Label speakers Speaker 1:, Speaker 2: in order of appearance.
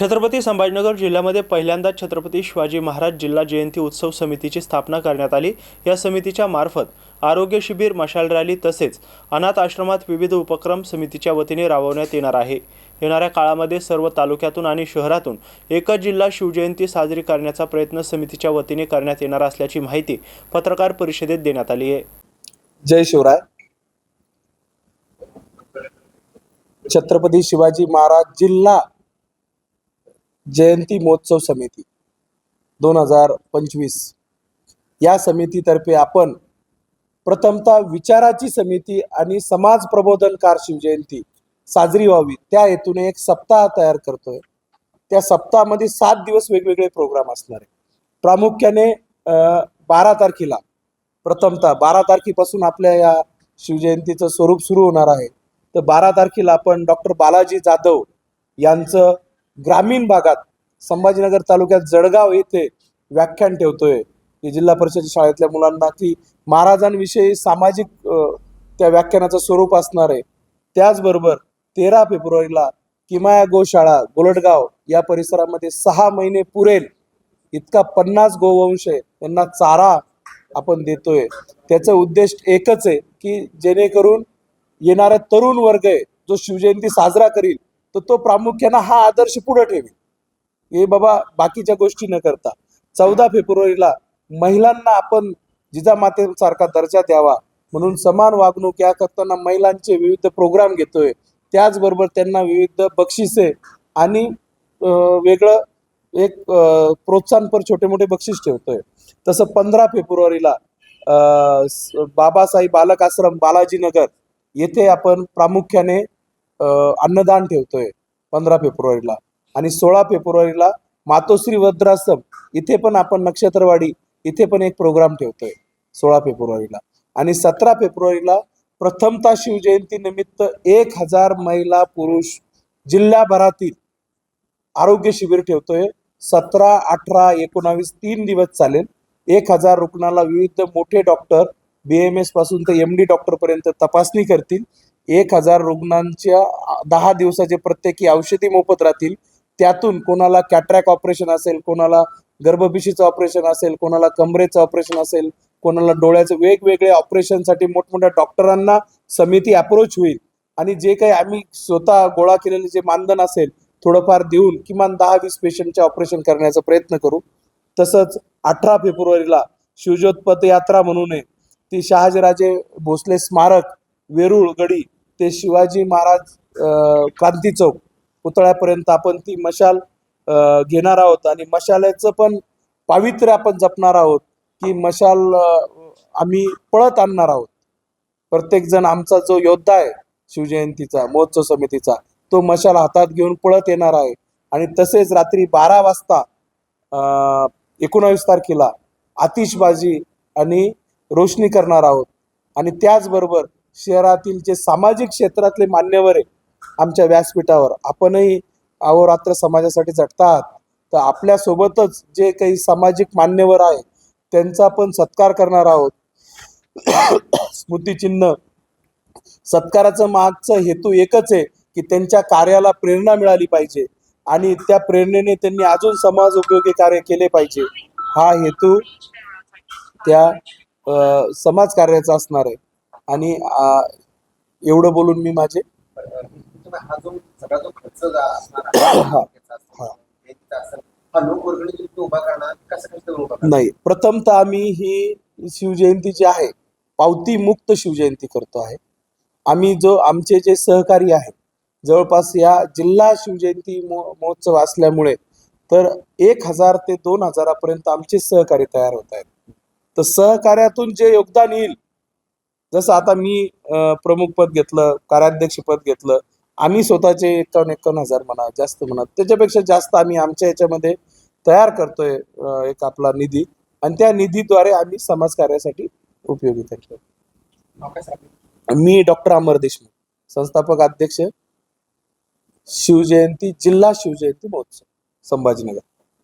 Speaker 1: छत्रपती संभाजीनगर जिल्ह्यामध्ये पहिल्यांदाच छत्रपती शिवाजी महाराज जिल्हा जयंती उत्सव समितीची स्थापना करण्यात आली. या समितीच्या मार्फत आरोग्य शिबिर मशाल रॅली तसेच अनाथ आश्रमात विविध उपक्रम समितीच्या वतीने राबवण्यात येणार आहे. येणाऱ्या काळामध्ये सर्व तालुक्यातून आणि शहरातून एकच जिल्हा शिवजयंती साजरी करण्याचा प्रयत्न समितीच्या वतीने करण्यात येणार असल्याची माहिती पत्रकार परिषदेत देण्यात आली आहे.
Speaker 2: जय शिवराय. छत्रपती शिवाजी महाराज जिल्हा जयंती महोत्सव समिती दोन हजार पंचवीस. या समितीतर्फे आपण प्रथमतः विचाराची समिती आणि समाज प्रबोधनकार शिवजयंती साजरी व्हावी. त्या हेतूने एक सप्ताह तयार करतोय. त्या सप्ताहामध्ये सात दिवस वेगवेगळे प्रोग्राम असणार आहे. प्रामुख्याने बारा तारखेला प्रथमतः बारा तारखेपासून आपल्या या शिवजयंतीचं स्वरूप सुरू होणार आहे. तर बारा तारखेला आपण डॉक्टर बालाजी जाधव यांचं ग्रामीण भागात संभाजीनगर तालुक्यात जळगाव येथे व्याख्यान ठेवतोय. जिल्हा परिषद शाळेतल्या मुलांना की महाराजांविषयी सामाजिक त्या व्याख्यानाचं स्वरूप असणार आहे. त्याचबरोबर तेरा फेब्रुवारीला किमाया गोशाळा गोलटगाव या परिसरामध्ये सहा महिने पुरेल. इतका पन्नास गोवंश आहे. त्यांना चारा आपण देतोय. त्याचं उद्देश एकच आहे की जेणेकरून येणारा तरुण वर्ग आहे जो शिवजयंती साजरा करील तर तो प्रामुख्यानं हा आदर्श पुढे ठेवेल. हे बाबा बाकीच्या गोष्टी न करता चौदा फेब्रुवारीला महिलांना आपण जिजामातेसारखा दर्जा द्यावा म्हणून समान वागणूक या करताना महिलांचे विविध प्रोग्राम घेतोय. त्याचबरोबर त्यांना विविध बक्षिसे आणि वेगळं एक प्रोत्साहनपर छोटे मोठे बक्षीस ठेवतोय. तसं पंधरा फेब्रुवारीला बाबासाहेब बालक आश्रम बालाजीनगर येथे आपण प्रामुख्याने अन्नदान ठेवतोय पंधरा फेब्रुवारीला. आणि सोळा फेब्रुवारीला मातोश्री वज्राश्रम इथे पण आपण नक्षत्रवाडी इथे पण एक प्रोग्राम ठेवतोय सोळा फेब्रुवारीला. आणि सतरा फेब्रुवारीला प्रथमतः शिवजयंती निमित्त एक हजार महिला पुरुष जिल्ह्याभरातील आरोग्य शिबिर ठेवतोय. सतरा अठरा एकोणावीस तीन दिवस चालेल. एक हजार रुग्णाला विविध मोठे डॉक्टर बी एम एसपासून तर एम डी डॉक्टर पर्यंत तपासणी करतील. एक हजार रुग्णांच्या दहा दिवसाचे प्रत्येकी औषधी मोफत राहतील. त्यातून कोणाला कॅट्रॅक ऑपरेशन असेल कोणाला गर्भपिशीचं ऑपरेशन असेल कोणाला कमरेचं ऑपरेशन असेल कोणाला डोळ्याचं वेगवेगळ्या ऑपरेशनसाठी मोठमोठ्या डॉक्टरांना समिती अप्रोच होईल. आणि जे काही आम्ही स्वतः गोळा केलेले जे मानधन असेल थोडंफार देऊन किमान दहा वीस पेशंटचे ऑपरेशन करण्याचा प्रयत्न करू. तसंच अठरा फेब्रुवारीला शिवज्योत पदयात्रा म्हणून आहे. ती शहाजीराजे भोसले स्मारक वेरूळ गडी ते शिवाजी महाराज क्रांती चौक पुतळ्यापर्यंत आपण ती मशाल घेणार आहोत. आणि मशाल्याचं पण पावित्र्य आपण जपणार आहोत की मशाल आम्ही पळत आणणार आहोत. प्रत्येक जण आमचा जो योद्धा आहे शिवजयंतीचा महोत्सव समितीचा तो मशाल हातात घेऊन पळत येणार आहे. आणि तसेच रात्री बारा वाजता एकोणावीस तारखेला आतिषबाजी आणि रोशनी करणार आहोत. आणि त्याचबरोबर शहरातील जे सामाजिक क्षेत्रातले मान्यवर आहे आमच्या व्यासपीठावर आपणही अहोरात्र समाजासाठी झटतात तर आपल्यासोबतच जे काही सामाजिक मान्यवर आहे त्यांचा पण सत्कार करणार आहोत. स्मृतिचिन्ह सत्काराचं मागचं हेतू एकच आहे की त्यांच्या कार्याला प्रेरणा मिळाली पाहिजे. आणि त्या प्रेरणेने त्यांनी अजून समाज उपयोगी कार्य केले पाहिजे. हा हेतू त्या समाज कार्याचा असणार आहे. आणि एवढं बोलून मी माझे
Speaker 3: हा जो सगळा जो खर्च असणार
Speaker 2: हा.
Speaker 3: हा?
Speaker 2: नाही प्रथमतः आम्ही ही शिवजयंती जी आहे पावती मुक्त शिवजयंती करतो आहे आम्ही जो आमचे जे सहकारी आहेत जवळपास या जिल्हा शिवजयंती महो- महोत्सव असल्यामुळे तर एक हजार ते दोन हजारापर्यंत आमचे सहकारी तयार होत आहेत तर सहकार्यातून जे योगदान येईल जसं आता मी प्रमुख पद घेतलं कार्याध्यक्ष पद घेतलं आम्ही स्वतःचे एकावन्न एकावन्न हजार म्हणा जास्त म्हणा त्याच्यापेक्षा जास्त आम्ही आमच्या याच्यामध्ये तयार करतोय एक आपला निधी. आणि त्या निधीद्वारे आम्ही समाज कार्यासाठी उपयोगी
Speaker 3: सांगितलं?
Speaker 2: मी डॉक्टर अमर देशमुख संस्थापक अध्यक्ष शिवजयंती जिल्हा शिवजयंती महोत्सव संभाजीनगर.